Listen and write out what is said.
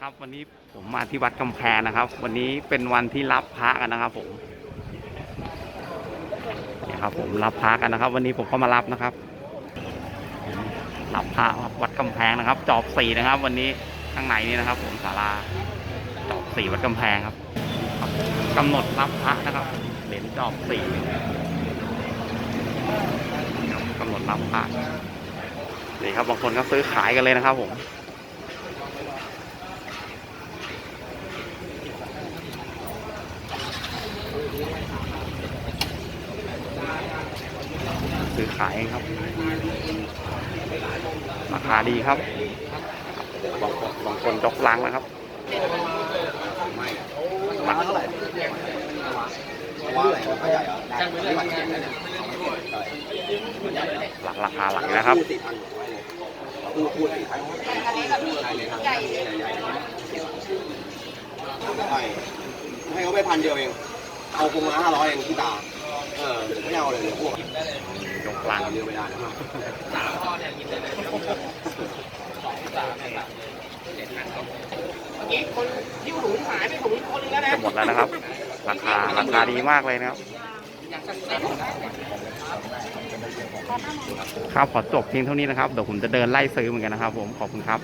ครับวันนี้ผมมาที่วัดกำแพงนะครับ วันนี้เป็นวันที่รับพระกันนะครับ ผมนี่ครับ ผมรับพระกันนะครับ วันนี้ผมก็มารับนะครับรับพระครับวัดกำแพงนะครับ จอบสี่นะครับ วันนี้ข้างในนี่นะครับ ผมศาลาจอบสี่วัดกำแพงครับกำหนดรับพระนะครับเหรียญจอบสี่กำหนดรับพระนี่ครับบางคนก็ซื้อขายกันเลยนะครับ ผม ซื้อขายครับ ราคาดีครับ บางคนบางคนยกลังนะครับว่าเท่าไหร่ว่าอะไรใหญ่เหรอหลักราคาหลักนะครับให้เขาไปพันเดียวเอง เอาคงมาห้าร้อยเองที่ตาเออไม่เอาเลยเดี๋ยวพวกยกลังเดียวไม่ได้นะครับจะหมดแล้วนะครับ ราคาราคาดีมากเลยนะครับครับขอจบเพียงเท่านี้นะครับเดี๋ยวผมจะเดินไล่ซื้อเหมือนกันนะครับ ผมขอบคุณครับ